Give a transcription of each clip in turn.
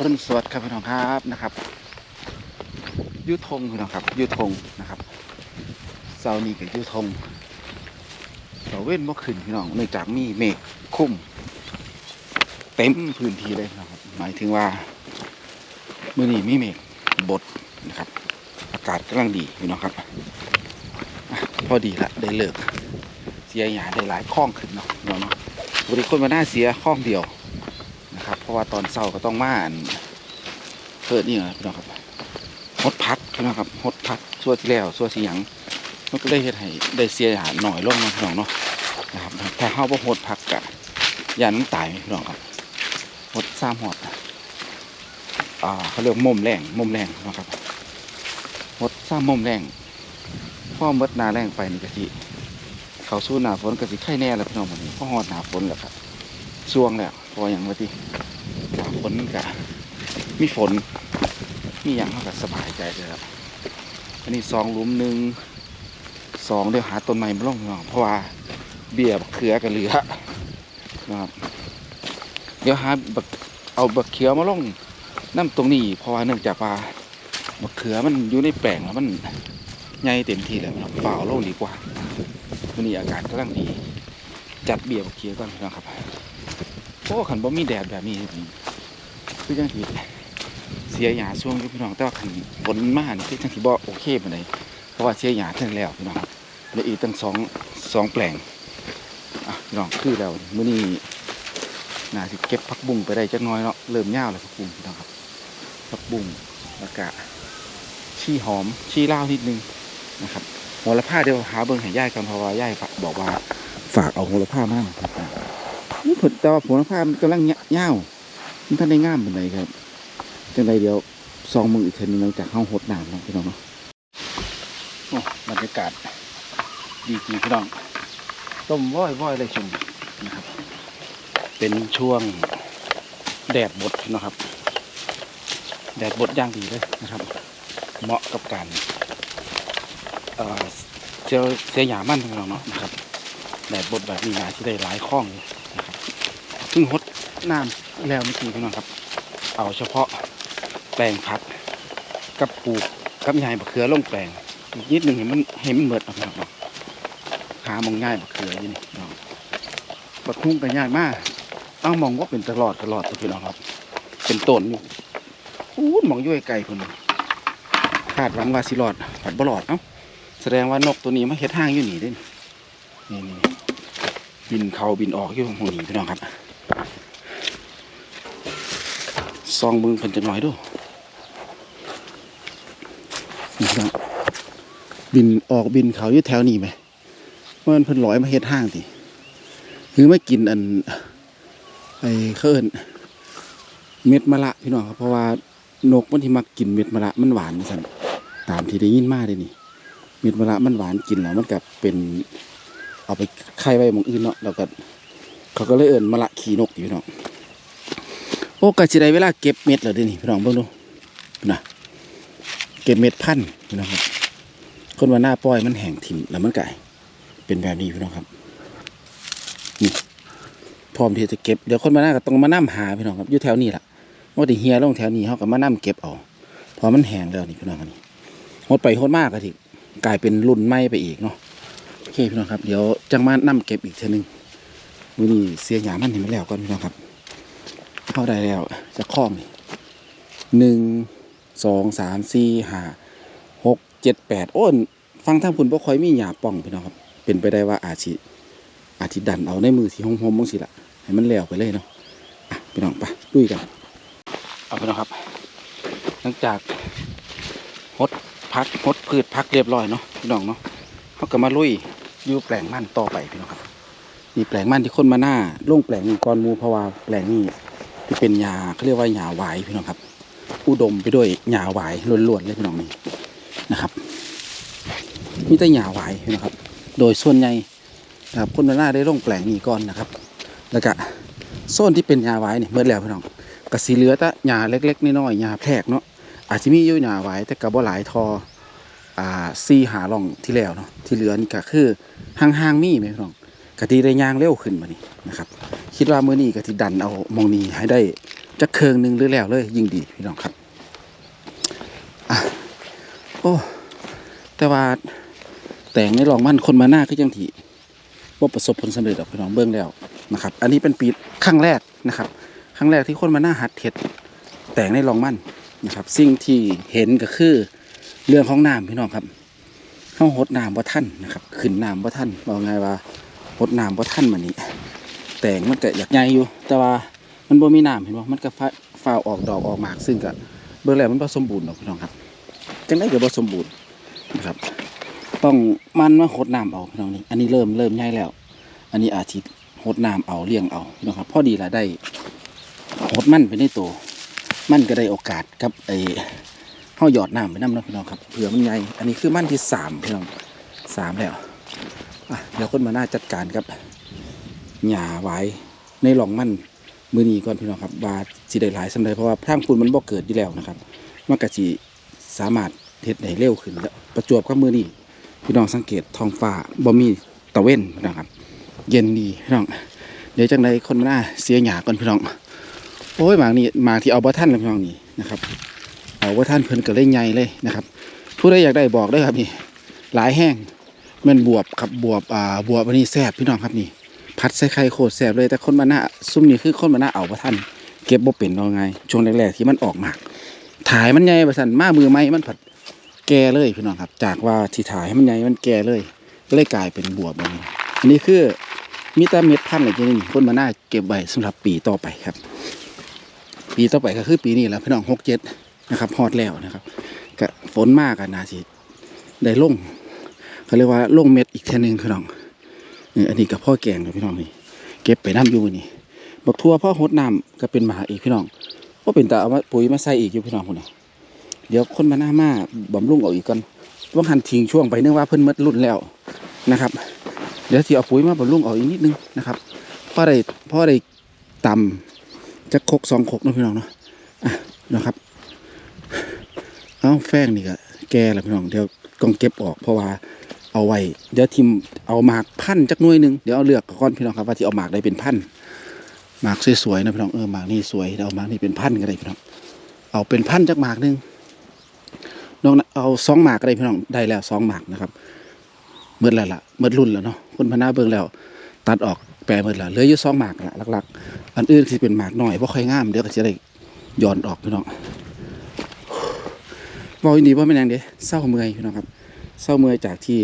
รุณสวัสดิ์ครับพี่น้องครับนะครับยุทงพี่น้องครับยุทงนะครับเสาร์นี้กับยุทงเสาเว้นเมื่อคืนพี่น้องเนื่องจากมีเมฆคุ้มเต็มพื้นที่เลยนะครับ หมายถึงว่ามื่อนี้มีเมฆบดนะครับ อากาศกำลังดีพี่น้องครับพอดีละได้เลิกเสียหยาได้หลายข้องขึ้นเนาะพี่น้องเนาะบริคนมาหน้าเสียข้องเดียว เพราะว่าตอนเช้าก็ต้องมานเพิ่นี่นะพี่น้องครับฮดพักพี่น้องครับฮดพักส่วที่แล้วส่วนที่หยังมันก็ได้เฮ็ดให้ได้เสียหายหน่อยลงนะพี่น้องเนาะนะครับถ้าเฮาบ่ฮดพักกะยานมันตายพี่น้องครับฮดซ้ำฮอดอ่าเขาเรียกมุมแรงมุมแรงนะครับฮดซ้ำมุมแรงพ่อมดหนาแรงไปนี่กะสิเขาสู้หนาฝนกะสิไข่แน่แล้วพี่น้องวันนี้พ่อฮอดหนาฝนแล้วครับช่วงแล้วพออย่างว่าที่ ฝนกะมีฝน มีอย่างเท่ากับสบายใจเลยครับ อันนี้สองลุมหนึ่งสองเดี๋ยวหาต้นไม้มาลงพี่น้องเพราะว่าเบี้ยบักเขือกันเหลือนะครับ เดี๋ยวหาบักเอาบักเขือมาล่องน้ำตรงนี้เพราะว่าเนื่องจากว่าบักเขือมันอยู่ในแปลงแล้วมันใหญ่เต็มที่แล้วครับฝ่าเองดีกว่าวันนี้อากาศกำลังดี จัดเบี้ยบักเขือก่อนนะครับโอ้ขันบ่มีแดดแบบนี้ คือจังสีเสียหยาช่วงยู่พี่น้องแต่ว่าขันฝนมากนี่คือจังสีบ่โอเคปานใดเพราะว่าเสียหยาทั้งแล้วพี่น้องเหลืออีกตั้งสองสองแปลงอะพี่น้องคือแล้วมื้อนี้น่าสิเก็บผักบุ้งไปได้จักน้อยเนาะเริ่มยาวแล้วผักบุ้งพี่น้องครับผักบุ้งแล้วก็ชีหอมชีลานิดนึงนะครับโหระพาเดี๋ยวหาเบิ่งให้ย่ายกันเพราะว่าย่ายบอกว่าฝากเอาโหระพามาครับนี่ผลแต่ว่าผลภาพมันกำลังเง่าว ท่านได้งามเป็นไรครับจังไรเดียวซองมืออีกเทอนึงหลังจากเข้าหดน้ำนะพี่น้องเนาะโอ้บรรยากาศดีจริงพี่น้องต้มว้อยว้อยเลยชมนะครับ เป็นช่วงแดดบดนะครับ แดดบดย่างดีเลยนะครับ เหมาะกับการเอ่อเจอเสียหยามันพี่น้องเนาะนะครับแดดบดแบบนี้นะที่ได้หลายข้องนะครับเพิ่งหดน้ำ แล้วเมื่อกี้พี่น้องครับ เอาเฉพาะแปลงพักกับปลูกกับยายบักเขือลงแปลงอีกนิดหนึ่งเห็นมันเห็นมันเหมิดอองเนาะหามองง่ายบักเขืออยู่นี่น้องบักคุ้งก็ง่ายมากเอามองว่าเป็นตลอดตลอดพี่น้องครับ เป็นต้นอยู่อู้มองยุ่ยไกลพุ่นคาดหวังว่าสิรอดผัดบ่รอดเอ้าแสดงว่านกตัวนี้มาเฮ็ดห้างอยู่นี่เด้นนี่นี่บินเขาบินออกอยู่หงนี้พี่น้องครับ ซองมึงเพิ่นจะหน่อยดูนี่พี่น้องบินออกบินเขาอยู่แถวนี้ไหมว่ามันเพิ่นลอยมาเฮ็ดห้างติหรือไม่กินอัน ไอ้เขินเม็ดมะละพี่น้องครับเพราะว่านกมันที่มักกินเม็ดมะละมันหวานสั่นตามที่ได้ยินมาเลยนี่ เม็ดมะละมันหวานกินแล้วมันกับเป็นเอาไปไข่ไว้มองอื่นเนาะแล้วก็เขาก็เลยเอิ้นมะละขี่นกอยู่เนาะ โอ้ก็สิได้เวลาเก็บเม็ดแล้วเด้นี่พี่น้องเบิ่งดูนะเก็บเม็ดพันธุ์พี่น้องครับ คนว่าหน้าปล่อยมันแห้งถิ่มแล้วมันไก่เป็นแบบนี้พี่น้องครับนี่พร้อมที่จะเก็บเดี๋ยวคนมาหน้าก็ต้องมานํหาพี่น้องครับอยู่แถวนี้ล่ะว่าที่เฮียลงแถวนี้เขาก็มานํเก็บเอาพอมันแห้งแล้วนี่พี่น้องครับนี่หดไปหดมากก็ทีกลายเป็นรุ่นใหมไปอีกเนาะโอเคพี่น้องครับเดี๋ยวจังมานํเก็บอีกเทีนึงมือนี้เสียหยามันเห็นไหมแล้วก่อนพี่น้องครับ เข้าได้แล้วจะคล้องนี่หนึ่งสองสามสี่ห้าหกเจ็ดแปดโอ้นฟังทางคุณบ่คอยมีหยาป่องพี่น้องครับ เป็นไปได้ว่าอาชีอาชีดันเอาในมือที่หอมๆบ้างสิละให้มันแล้วไปเลยเนาะอะพี่น้องไปลุยกันเอาพี่น้องครับ หลังจากหดพักหดพืชพักเรียบร้อยเนาะพี่น้องเนาะเขาก็มาลุยอยู่แปลงมันต่อไปพี่น้องครับนี่แปลงมันที่คนมาหน้าลงแปลงนี้ก่อนมูเพราะว่าแปลงนี้ ที่เป็นหญ้าเขาเรียกว่าหญ้าหวายพี่น้องครับ อุดมไปด้วยหญ้าหวายล้วนๆเลยพี่น้องนี่นะครับมีแต่หญ้าหวายพี่น้องครับ โดยส่วนใหญ่นะครับคนหน้าได้ลงแปลงนี้ก่อนนะครับ แล้วก็โซนที่เป็นหญ้าหวายนี่ยเมื่อแล้วพี่น้องก็สีเหลือแต่หญ้าเล็กๆน้อยๆหญ้าแพรกเนาะอาจจะมีอยู่หญ้าหวายแต่ก็บ่หลายทออ่าซีหาล่องที่แล้วเนาะที่เหลือนี่ก็คือห่างๆมีไหมพี่น้อง กะทีได้ย่างเร็วขึ้นมานี่นะครับ คิดว่ามื้อนี้กะทิดันเอามองนี้ให้ได้จะเคืองหนึ่งหรือแล้วเลย ยิ่งดีพี่น้องครับอะโอ้แต่ว่าแต่งในรองมั่นคนมาหน้าก็ยังถี่ว่าประสบผลสำเร็จดอกพี่น้องเบื้องแล้วนะครับ อันนี้เป็นปีครั้งแรกนะครับ ครั้งแรกที่คนมาหน้าหัดเห็ดแต่งในรองมั่นนะครับ สิ่งที่เห็นก็คือเรื่องของน้ำพี่น้องครับเข้าหดน้ำว่าท่านนะครับ ขึ้นน้ำว่าท่านบอกไงว่า ดน้ำว่าท่านมานี้แต่งมันก็อยากใหญ่อยู่ แต่ว่ามันบ่มีน้ำเห็นบ่มันก็ฟ้าฟ้าออกดอกออกหมากซึ่งก็เบื้องแรกมันบ่สมบูรณ์ดอกพี่น้องครับจังได๋ก็บ่สมบูรณ์นะครับ ต้องมันมาหดน้ำเอาพี่น้องนี่อันนี้เริ่มเริ่มใหญ่แล้ว อันนี้อาทิตย์หดน้ำเอาเลี้ยงเอาพี่น้องครับพอดีละได้หดมันไปในตัวมันก็ได้โอกาสกับไอ้เฮาหยอดน้ำไปน้ำนะพี่น้องครับเผื่อมันใหญ่อันนี้คือมันที่สามพี่น้องสามแล้ว เดี๋ยวคนมาหน้าจัดการครับหญ้าไว้ในหลองมันมือนี้ก่อนพี่น้องครับว่าสิได้หลายสำหรับเพราะว่าทางคุณมันบ่เกิดอยู่แล้วนะครับมันก็สิสามารถเฮ็ดได้เร็วขึ้นแล้วประจวบกับมือนี้พี่น้องสังเกตท้องฟ้าบ่มีตะเว้นนะครับ เย็นดีพี่น้องเดี๋ยวจังไดคนหน้าเสียหยาก่อนพี่น้อง โอ้ยหมากนี่หมากที่เอาบ่ท่านเลยพี่น้องนี่นะครับ เอาบ่ท่านเพิ่นก็เล่ยใหญ่เลยนะครับ ผู้ใดอยากได้บอกเด้ครับนี่หลายแห้ง แมันบวบครับบวบอ่าบวบอันนี้แซ่บพี่น้องครับนี่พัดใส่ไข่โคตรแซ่บเลยแต่คนมาหน้าซุ่มนี่คือคนมาหน้าเอาบ่ท่านเก็บบ่เป็นเอาไง ช่วงแรกๆที่มันออกหมากถ่ายมันใหญ่ประสันมามือไม้มันผัดแก่เลยพี่น้องครับ จากว่าที่ถ่ายให้มันใหญ่มันแก่เลยก็เลยกลายเป็นบวบแบบนี้อันนี้คือมีแต่เม็ดพันธุ์อะไรที่นี่คนมาหน้าเก็บไว้สำหรับปีต่อไปครับ ปีต่อไปก็คือปีนี้แล้วพี่น้องหกเจ็ดนะครับฮอดแล้วนะครับก็ฝนมากกันนาสิได้ลง เขาเรียกว่าลงเม็ดอีกเท่นึงพี่น้องนี่อันนี้กับพ่อแกงเลยพี่น้องนี่เก็บไปน้ำอยู่นี่บักทั่วพ่อหดน้ำก็เป็นหมาอีกพี่น้องก็เป็นแต่เอามาปุ๋ยมาใส่อีกอยู่พี่น้องคนนี้เดี๋ยวคนมาหน้ามาบำรุงเอาอีกก่อนต้องหันทิ้งช่วงไปเนื่องว่าเพิ่นหมดรุ่นแล้วนะครับ เดี๋ยวที่เอาปุ๋ยมาบำรุงเอาอีกนิดนึงนะครับพ่อได้พ่อได้ตำจะคกสองคกนะพี่น้องเนาะอะนะครับเอาแป้งนี่ก็แก่แล้วพี่น้องเดี๋ยวกองเก็บออกเพราะว่า เอาไว้ เดี๋ยวทิมเอาหมากพันจักหน่วยหนึ่งเดี๋ยวเอาเลือกก่อนพี่น้องครับว่าที่เอาหมากได้เป็นพันหมากสวยๆนะพี่น้องเออหมากนี่สวยเดี๋ยวเอาหมากนี่เป็นพันก็ได้พี่น้องเอาเป็นพันจักหมากหนึ่งน้องเอาสองหมากก็ได้พี่น้องได้แล้วสองหมากนะครับเมื่อแล้วล่ะเมื่อรุ่นแล้วเนาะคนพนาเบิ่งแล้ว ตัดออกแปลเมื่อแล้วเหลืออยู่สองหมากละหลักๆ อันอื่นที่เป็นหมากหน้อยเพราะค่อยงามเดี๋ยวก็จะได้ย้อนออกพี่น้องบอกอีกดีว่าเป็นยังเด้เศร้าเมื่อยพี่น้องครับ เศร้าเมื่อยจากที่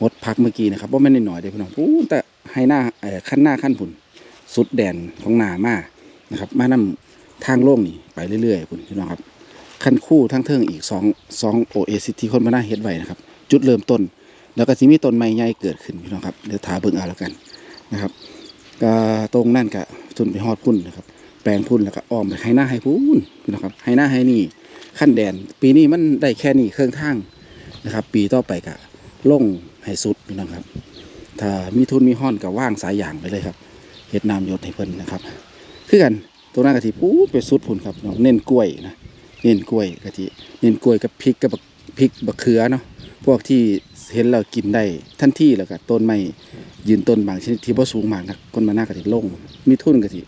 หดพักเมื่อกี้นะครับว่าไม่นหน่อยเด้พี่น้องพูดแต่ให้หน้าเอ่อขั้นหน้าขั้นผุนสุดแดนของหนามานะครับ มานำทางโล่งนี่ไปเรื่อยๆคุณพี่น้องครับขั้นคู่ทั้งเทิงอีกสองสองโอเอซิที่คนมาหน้าเฮ็ดไว้นะครับ จุดเริ่มต้น แล้วก็สิมีต้นไม้ใหญ่เกิดขึ้นพี่น้องครับเดี๋ยวถาเบิ่งเอาแล้วกันนะครับก็ตรงนั่นก็จนไปฮอดพุ่นนะครับ แปลงพุ่นแล้วก็อ้อมไปให้หน้าให้พุ่นพี่น้องครับให้หน้าให้นี่ขั้นแดน ปีนี้มันได้แค่นี้เครื่องทาง นะครับ ปีต่อไปก็ลงให้สุดพี่น้องครับ ถ้ามีทุนมีห้อนก็ว่างสายยางไปเลยครับเฮ็ดน้ำหยศให้เพิ่นนะครับ คือกันตัวนั้นกะทิปูดไปสุดพุ่นครับเน้นกล้วยนะเน้นกล้วยกะทิเน้นกล้วยกับพริกกับพริกบักเขือเนาะพวกที่เห็นเรากินได้ทันที่แล้วก็ต้นไม้ยืนต้นบางชนิดที่บ่สูงมากนะคนมาหน้ากะทิลงมีทุนกะทิ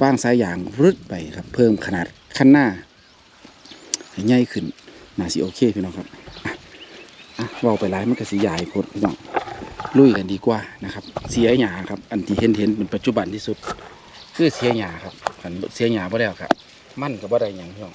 ว่างสายยางรึดไปครับ เพิ่มขนาดขั้นหน้าให้ใหญ่ขึ้นน่าสิโอเคพี่น้องครับ อะอะเว่าไปหลายมันก็สิใหญ่พดพี่น้องลุยกันดีกว่านะครับ เสียหยาครับ อันที่เห็นเห็นเป็นปัจจุบันที่สุด คือเสียหยาครับอันเสียหยาบ่ได้ครับ มั่นกับ่ได้อย่างพี่น้อง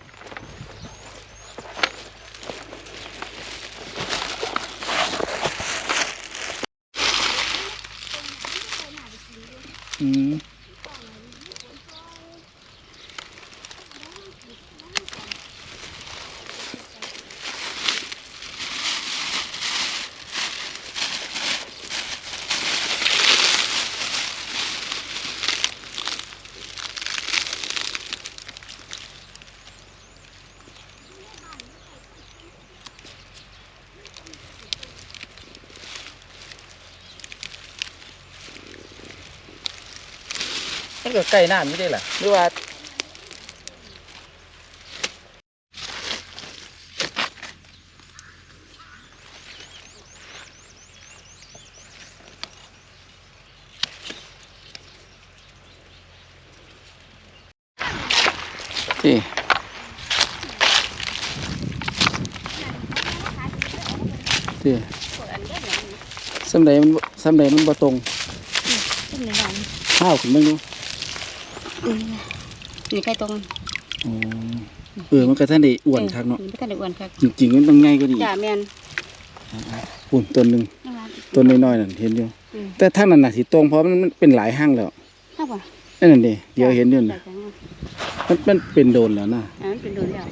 มันก็ใกล้น้ำนี่ได้ล่ะหรือว่านี่นี่สำใดมันบ่สำใดมันบ่ตรงขึ้นในบ้านข้าวขึ้นมาดู นี่ใกล้ตรงอ๋อเออมันก็ท่านได้อ้วนครับเนาะไม่กันได้อ้วนครับจริงๆมันต้องใหญ่กว่านี้จ่าแมนปุ่นต้นหนึ่งนั่งร้านต้นน้อยๆนั่นเห็นอยู่อืมแต่ท่างนั้นน่ะสิตรงเพราะมันมันเป็นหลายห้างแล้วข้าวบ่นั่นน่ะดิเดี๋ยวเห็นอยู่จ่าน่ะจังมันมันเป็นโดนแล้วนะอ่ามันเป็นโดนแล้ว